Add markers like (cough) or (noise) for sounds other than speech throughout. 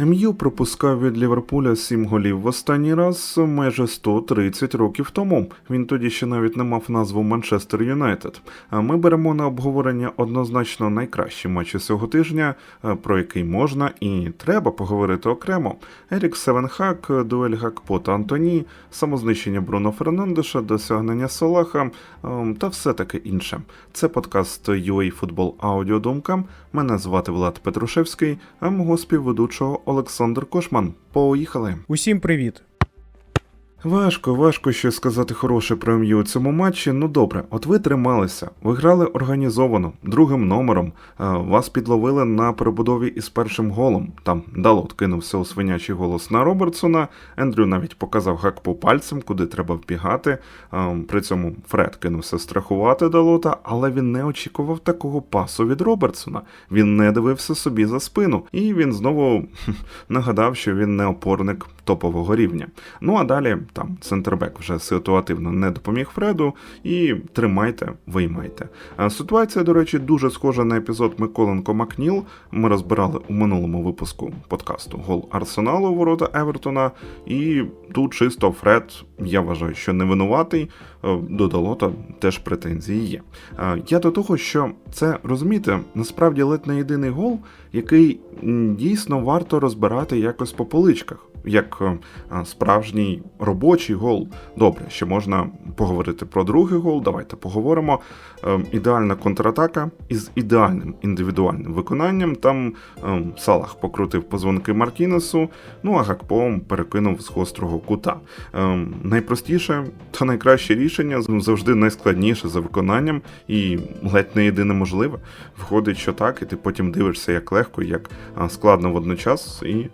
МЮ пропускав від Ліверпуля 7 голів в останній раз майже 130 років тому. Він тоді ще навіть не мав назву Манчестер Юнайтед. А ми беремо на обговорення однозначно найкращі матчі цього тижня, е, про який можна і треба поговорити окремо. Ерік Севенхак, дуель Гакпо та Антоні, самознищення Бруно Фернандеша, досягнення Салаха ем, та все таке інше. Це подкаст UA Футбол Аудіодумка. Мене звати Влад Петрушевський, а мого співведучого Олександр Кошман. Поїхали. Усім привіт! Важко, важко щось сказати хороше про МЮ у цьому матчі. Ну добре, от ви трималися, ви грали організовано, другим номером. Вас підловили на перебудові із першим голом. Там Далот кинувся у свинячий голос на Робертсона. Ендрю навіть показав Гакпо пальцем, куди треба вбігати. При цьому Фред кинувся страхувати Далота, але він не очікував такого пасу від Робертсона. Він не дивився собі за спину, і він знову нагадав, що він не опорник топового рівня. Ну а далі там центрбек вже ситуативно не допоміг Фреду, і тримайте, виймайте. А Ситуація, до речі, дуже схожа на епізод Миколенко Макніл. Ми розбирали у минулому випуску подкасту гол Арсеналу ворота Евертона. І тут чисто Фред, я вважаю, що не винуватий. Е, До Далота теж претензії є. Е, Я до того, що це розумієте, насправді ледь не єдиний гол, який дійсно варто розбирати якось по поличках. Як е, справжній робочий гол. Добре, ще можна поговорити про другий гол. Давайте поговоримо. Е, Ідеальна контратака із ідеальним індивідуальним виконанням. Там е, Салах покрутив позвонки Мартінесу, ну а Гакпо перекинув з гострого кута. Найпростіше та найкраще рішення ну, завжди найскладніше за виконанням і ледь не єдине можливе. Виходить, що так, і ти потім дивишся, як легко, як складно водночас, і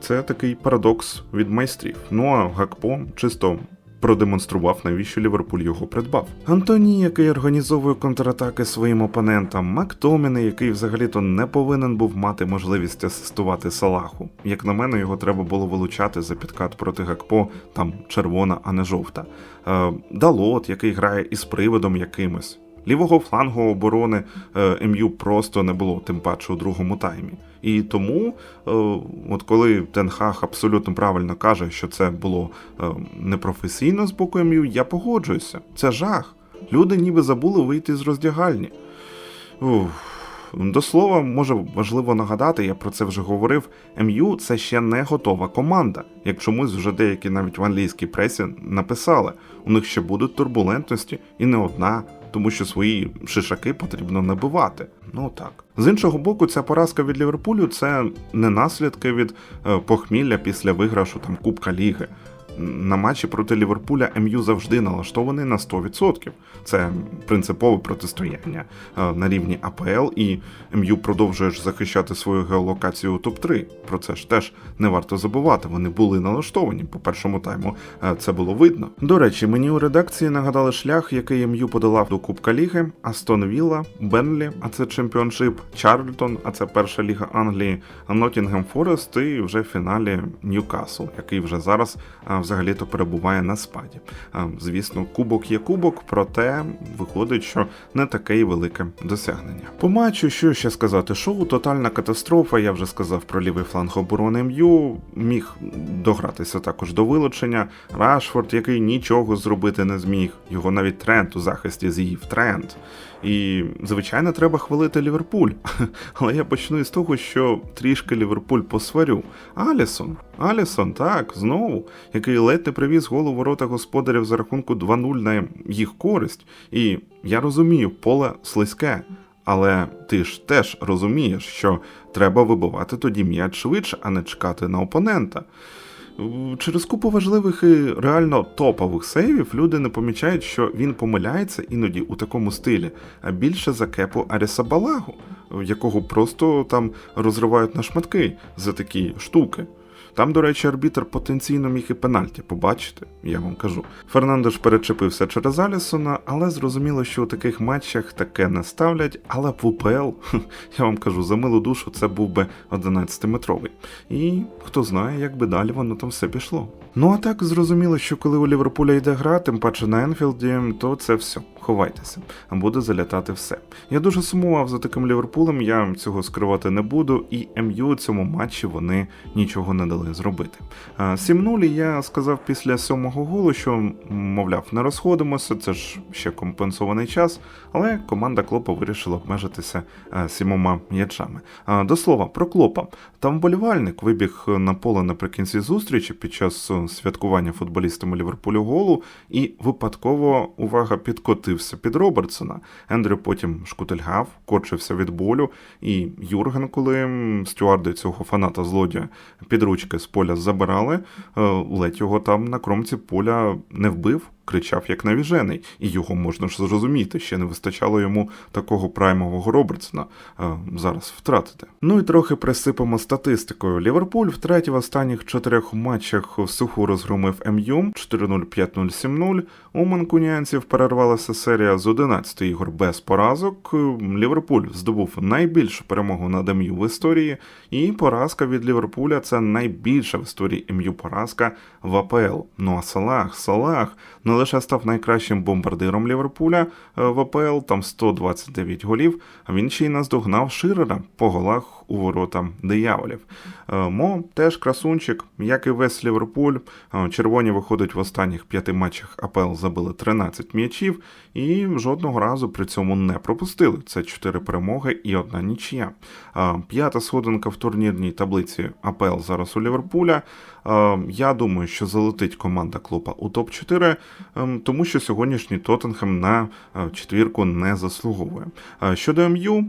це такий парадокс від майстрів. Ну а Гакпо чисто. Продемонстрував, навіщо Ліверпуль його придбав. Антоні, який організовує контратаки своїм опонентам, Мактоміни, який взагалі-то не повинен був мати можливість асистувати Салаху. Як на мене, його треба було вилучати за підкат проти Гакпо, там червона, а не жовта. Е, Далот, який грає із приводом якимось. Лівого флангу оборони е, МЮ просто не було, тим паче у другому таймі. І тому, е, от коли Тенхаг абсолютно правильно каже, що це було е, непрофесійно з боку МЮ, я погоджуюся. Це жах. Люди ніби забули вийти з роздягальні. Уф. До слова, може важливо нагадати, я про це вже говорив. МЮ це ще не готова команда. Як чомусь вже деякі навіть в англійській пресі написали, у них ще будуть турбулентності і не одна, тому що свої шишаки потрібно набивати. Ну так. З іншого боку, ця поразка від Ліверпулю це не наслідки від е, похмілля після виграшу там Кубка Ліги. На матчі проти Ліверпуля МЮ завжди налаштований на 100%. Це принципове протистояння е, на рівні АПЛ, і МЮ продовжує захищати свою геолокацію у топ-3. Про це ж теж не варто забувати. Вони були налаштовані по першому тайму. е, Це було видно. До речі, мені у редакції нагадали шлях, який МЮ подолав до Кубка Ліги, Астон Вілла, Бенлі, а це чемпіоншип, Чарльтон, а це перша ліга Англії, Ноттінгем Форест і вже в фіналі Ньюкасл, який вже зараз а, взагалі-то перебуває на спаді. Звісно, кубок є кубок, проте виходить, що не таке й велике досягнення. По матчу, що ще сказати, шоу тотальна катастрофа. Я вже сказав про лівий фланг оборони МЮ. Міг догратися також до вилучення. Рашфорд, який нічого зробити не зміг. Його навіть тренд у захисті з'їв тренд. І, звичайно, треба хвалити Ліверпуль. (laughs) Але я почну із того, що трішки Ліверпуль посварю. Алісон, Алісон, так, знову, який ледь не привіз голову ворота господарів за рахунку 2-0 на їх користь. І я розумію, поле слизьке. Але ти ж теж розумієш, що треба вибивати тоді м'яч швидше, а не чекати на опонента. Через купу важливих і реально топових сейвів люди не помічають, що він помиляється іноді у такому стилі, а більше за кепу Аріса Балагу, якого просто там розривають на шматки за такі штуки. Там, до речі, арбітр потенційно міг і пенальті побачити, я вам кажу. Фернандеш перечепився через Алісона, але зрозуміло, що у таких матчах таке не ставлять. Але в УПЛ, я вам кажу, за милу душу це був би 11-метровий. І хто знає, як би далі воно там все пішло. Ну а так зрозуміло, що коли у Ліверпуля йде гра, тим паче на Енфілді, то це все. Ховайтеся, буде залітати все. Я дуже сумував за таким Ліверпулем, я цього скривати не буду, і МЮ цьому матчі вони нічого не дали зробити. А, 7-0 я сказав після сьомого голу, що, мовляв, не розходимося, це ж ще компенсований час, але команда Клопа вирішила обмежитися сімома м'ячами. До слова, про Клопа. Там вболівальник вибіг на поле наприкінці зустрічі під час е, святкування футболістами Ліверпулю голу і випадково увага підкотився під Робертсона. Ендрю потім шкутильгав, корчився від болю, і Юрген, коли стюарди цього фаната злодія під ручки з поля забирали, е, ледь його там на кромці поля не вбив. Кричав як навіжений, і його можна ж зрозуміти. Ще не вистачало йому такого праймового Робертсона е, зараз втратити. Ну і трохи присипемо статистикою. Ліверпуль втретє в останніх чотирьох матчах суху розгромив МЮ 4-0, 5-0, 7-0. У манкуніанців перервалася серія з 11 ігор без поразок. Ліверпуль здобув найбільшу перемогу над МЮ в історії, і поразка від Ліверпуля це найбільша в історії МЮ поразка в АПЛ. Ну а Салах, Салах не лише став найкращим бомбардиром Ліверпуля е, в АПЛ, там 129 голів, а він ще й наздогнав Ширера по голах у ворота дияволів. Е, Мо теж красунчик, як і весь Ліверпуль. Е, Червоні виходить в останніх п'яти матчах АПЛ забили 13 м'ячів і жодного разу при цьому не пропустили. Це 4 перемоги і одна нічия. Е, П'ята сходинка в турнірній таблиці АПЛ зараз у Ліверпуля. Я думаю, що залетить команда Клопа у топ-4, ем, тому що сьогоднішній Тоттенхем на четвірку не заслуговує. Щодо МЮ,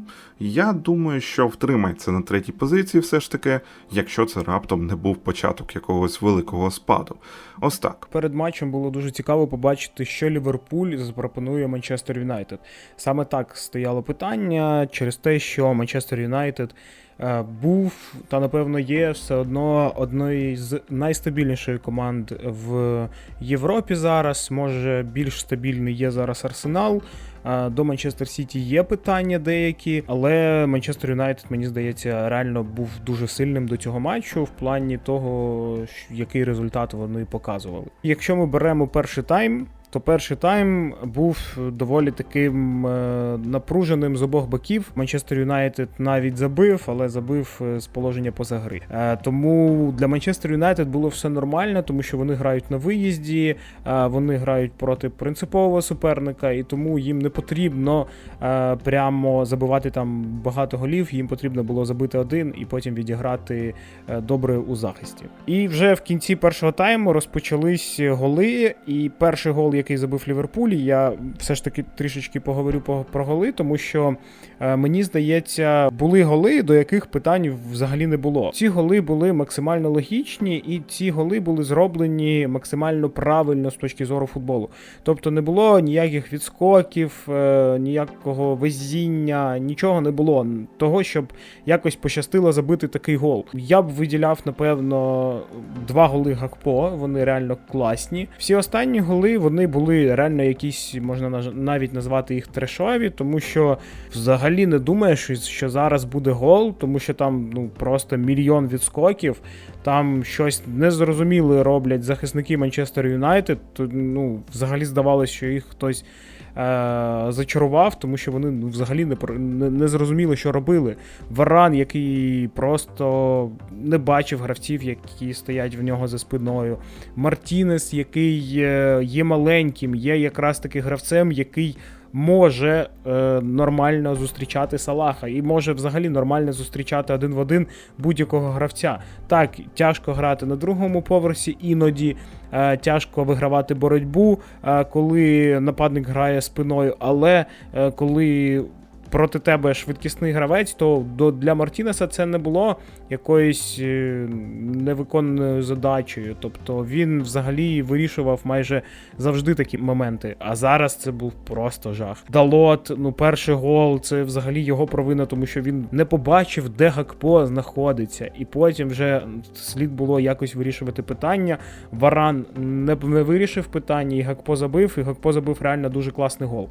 я думаю, що втримається на третій позиції, все ж таки, якщо це раптом не був початок якогось великого спаду. Ось так. Перед матчем було дуже цікаво побачити, що Ліверпуль запропонує Манчестер Юнайтед. Саме так стояло питання через те, що Манчестер Юнайтед е, був та напевно є все одно одною з найстабільніших команд в Європі зараз. Може, більш стабільний є зараз Арсенал. Е, До Манчестер Сіті є питання деякі, але Манчестер Юнайтед, мені здається, реально був дуже сильним до цього матчу в плані того, який результат вони показували. Якщо ми беремо перший тайм. То перший тайм був доволі таким е, напруженим з обох боків. Манчестер Юнайтед навіть забив, але забив е, з положення поза гри. Е, тому для Манчестер Юнайтед було все нормально, тому що вони грають на виїзді, вони грають проти принципового суперника, і тому їм не потрібно прямо забивати там багато голів. Їм потрібно було забити один і потім відіграти добре у захисті. І вже в кінці першого тайму розпочались голи. І перший гол, який забив Ліверпуль, я все ж таки трішечки поговорю про голи, тому що е, мені здається, були голи, до яких питань взагалі не було. Ці голи були максимально логічні, і ці голи були зроблені максимально правильно з точки зору футболу. Тобто не було ніяких відскоків, е, ніякого везіння, нічого не було. Того, щоб якось пощастило забити такий гол. Я б виділяв, напевно, два голи Гакпо, вони реально класні. Всі останні голи вони були реально якісь, можна навіть назвати їх трешові, тому що взагалі не думаєш, що- зараз буде гол, тому що там ну просто мільйон відскоків. Там щось незрозуміле роблять захисники Манчестер Юнайтед. Ну, взагалі здавалося, що їх хтось зачарував, тому що вони ну, взагалі не, не, не зрозуміли, що робили. Варан, який просто не бачив гравців, які стоять в нього за спиною. Мартінес, який е, є маленьким, є якраз таки гравцем, який може е, нормально зустрічати Салаха і може взагалі нормально зустрічати один в один будь-якого гравця. Так, тяжко грати на другому поверсі, іноді е, тяжко вигравати боротьбу, е, коли нападник грає спиною, але е, коли. Проти тебе швидкісний гравець, то до для Мартінеса це не було якоюсь е, невиконаною задачею. Тобто він взагалі вирішував майже завжди такі моменти. А зараз це був просто жах. Далот, ну перший гол, це взагалі його провина, тому що він не побачив, де Гакпо знаходиться, і потім вже слід було якось вирішувати питання. Варан не, вирішив питання, і Гакпо забив, і Гакпо забив реально дуже класний гол.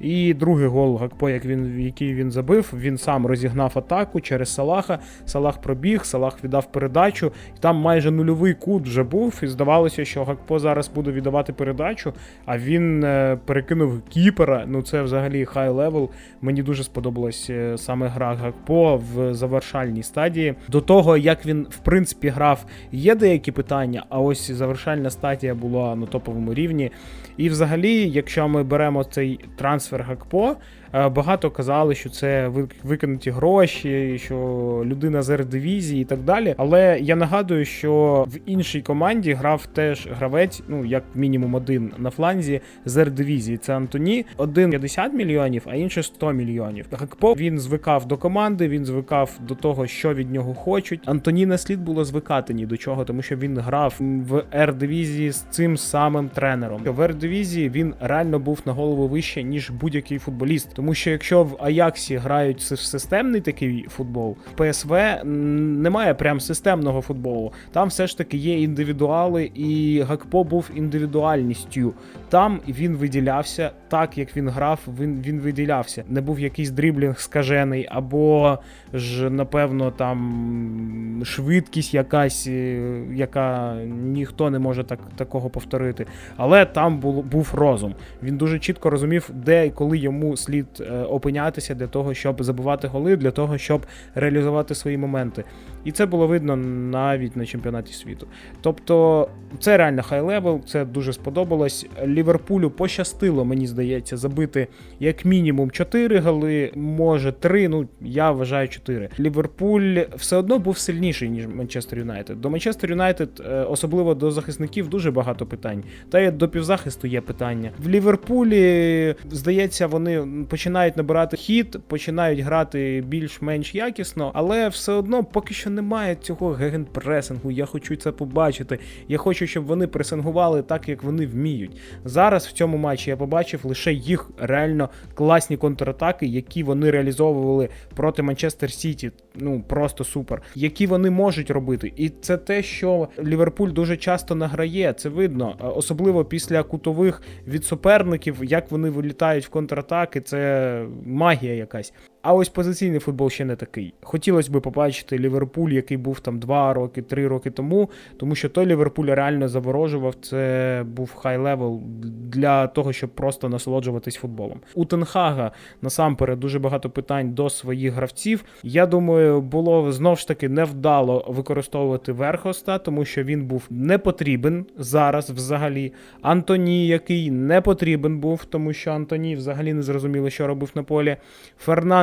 І другий гол Гакпо, як він, який він забив, він сам розігнав атаку через Салаха. Салах пробіг, Салах віддав передачу. І там майже нульовий кут вже був. І здавалося, що Гакпо зараз буде віддавати передачу, а він е, перекинув кіпера. Ну це взагалі хай левел. Мені дуже сподобалась е, саме гра Гакпо в завершальній стадії. До того, як він в принципі грав, є деякі питання, а ось завершальна стадія була на топовому рівні. І взагалі, якщо ми беремо цей трансфер Гакпо, багато казали, що це викинуті гроші, що людина з дивізії і так далі. Але я нагадую, що в іншій команді грав теж гравець, ну як мінімум один на фланзі з дивізії. Це Антоні. Один 50 мільйонів, а інший 100 мільйонів. Гакпо він звикав до команди, він звикав до того, що від нього хочуть. Антоні не слід було звикати ні до чого, тому що він грав в Р-дивізії з цим самим тренером. В Р-дивізії він реально був на голову вище, ніж будь-який футболіст. Тому що якщо в Аяксі грають системний такий футбол, ПСВ немає прям системного футболу. Там все ж таки є індивідуали, і Гакпо був індивідуальністю. Там він виділявся так, як він грав, він, він виділявся. Не був якийсь дріблінг скажений, або ж, напевно, там швидкість якась, е, яка ніхто не може так, такого повторити. Але там було, був розум. Він дуже чітко розумів, де і коли йому слід е, опинятися для того, щоб забивати голи, для того, щоб реалізувати свої моменти. І це було видно навіть на чемпіонаті світу. Тобто, це реально хай левел, це дуже сподобалось. Ліверпулю пощастило, мені здається, забити як мінімум 4 голи, може 3, ну я вважаю 4. Ліверпуль все одно був сильніший, ніж Манчестер Юнайтед. До Манчестер Юнайтед, е, особливо до захисників, дуже багато питань. Та й до півзахисту є питання. В Ліверпулі, здається, вони починають набирати хід, починають грати більш-менш якісно, але все одно поки що немає цього гегенпресингу. Я хочу це побачити. Я хочу, щоб вони пресингували так, як вони вміють. Зараз в цьому матчі я побачив лише їх реально класні контратаки, які вони реалізовували проти Манчестер Сіті. Ну просто супер. Які вони можуть робити. І це те, що Ліверпуль дуже часто награє. Це видно, Е, особливо після кутових від суперників, як вони вилітають в контратаки. Це магія якась. А ось позиційний футбол ще не такий. Хотілося б побачити Ліверпуль, який був там 2 роки, 3 роки тому, тому що той Ліверпуль реально заворожував. Це був хай левел для того, щоб просто насолоджуватись футболом. У Тенхага насамперед дуже багато питань до своїх гравців. Я думаю, було знов ж таки невдало використовувати Верхоста, тому що він був не потрібен зараз взагалі. Антоні, який не потрібен був, тому що Антоні взагалі не зрозуміло, що робив на полі.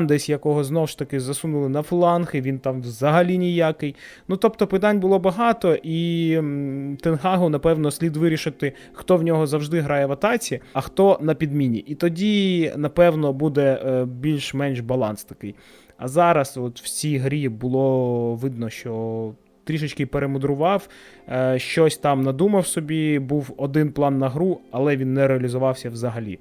Фернандес, якого знов ж таки засунули на фланг, і він там взагалі ніякий. Ну тобто питань було багато, і Тенгагу, напевно, слід вирішити, хто в нього завжди грає в атаці, а хто на підміні. І тоді, напевно, буде е, більш-менш баланс такий. А зараз, от в цій грі було видно, що. Трішечки перемудрував, е, щось там надумав собі, був один план на гру, але він не реалізувався взагалі.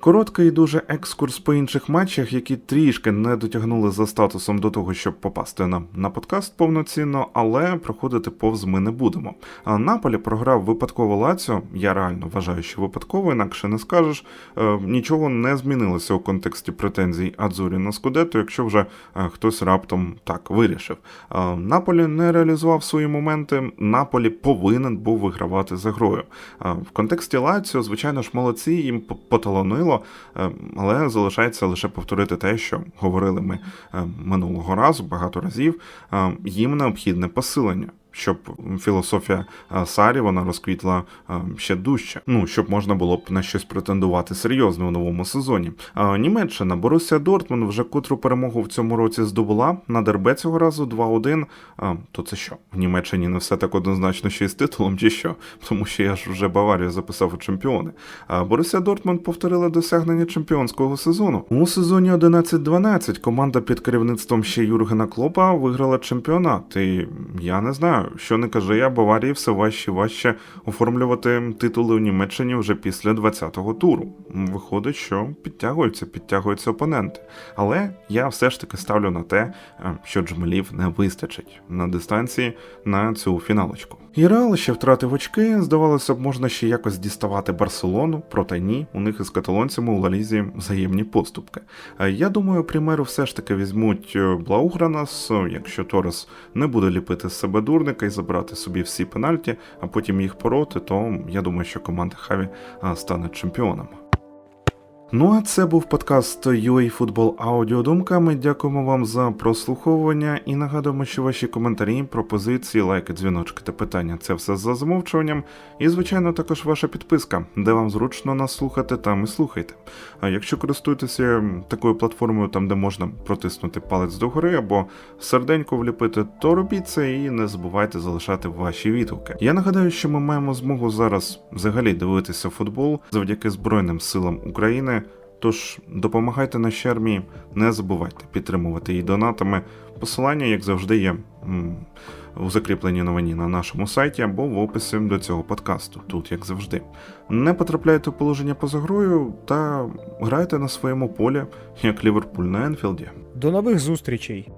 Короткий і дуже екскурс по інших матчах, які трішки не дотягнули за статусом до того, щоб попасти на, на подкаст повноцінно, але проходити повз ми не будемо. А Наполі програв випадково Лаціо. Я реально вважаю, що випадково, інакше не скажеш. Е, нічого не змінилося у контексті претензій Адзурі на Скудетто, якщо вже е, хтось раптом так вирішив. Е, Наполі не реалізував свої моменти. Наполі повинен був вигравати за грою. Е, в контексті Лаціо, звичайно ж, молодці їм п- поталанило, е, але залишається лише повторити те, що говорили ми е, минулого разу багато разів. Е, Їм необхідне посилення. Щоб філософія Сарі вона розквітла ще дужче. Ну щоб можна було б на щось претендувати серйозно у новому сезоні. Німеччина Борусія Дортмунд вже котру перемогу в цьому році здобула на дербе цього разу 2-1. То це що? В Німеччині не все так однозначно ще й з титулом, чи що? Тому що я ж вже Баварію записав у чемпіони. Борусія Дортмунд повторила досягнення чемпіонського сезону. У сезоні 11-12 команда під керівництвом ще Юргена Клопа виграла чемпіонат. І я не знаю, що не каже я, Баварії все важче і важче оформлювати титули у Німеччині вже після 20-го туру. Виходить, що підтягуються, підтягуються опоненти. Але я все ж таки ставлю на те, е, що джмелів не вистачить на дистанції на цю фіналочку. І Реал ще втратив очки. Здавалося б, можна ще якось діставати Барселону, проте ні, у них із каталонцями у Лалізі взаємні поступки. Е, Я думаю, примеру все ж таки візьмуть е, Блаугранас, якщо Торес не буде ліпити з себе дурника і забрати собі всі пенальті, а потім їх пороти, то я думаю, що команда Хаві стане чемпіоном. Ну а це був подкаст UA Football Аудіодумка. Ми дякуємо вам за прослуховування і нагадуємо, що ваші коментарі, пропозиції, лайки, дзвіночки та питання це все за замовчуванням. І, звичайно, також ваша підписка, де вам зручно нас слухати, там і слухайте. А якщо користуєтеся такою платформою, там де можна протиснути палець догори або серденько вліпити, то робіть це і не забувайте залишати ваші відгуки. Я нагадаю, що ми маємо змогу зараз взагалі дивитися футбол завдяки Збройним силам України. Тож допомагайте нашій армії, не забувайте підтримувати її донатами. Посилання, як завжди, є у закріпленій новині на нашому сайті або в описі до цього подкасту, тут як завжди. Не потрапляйте в положення поза грою та грайте на своєму полі, як Ліверпуль на Енфілді. До нових зустрічей!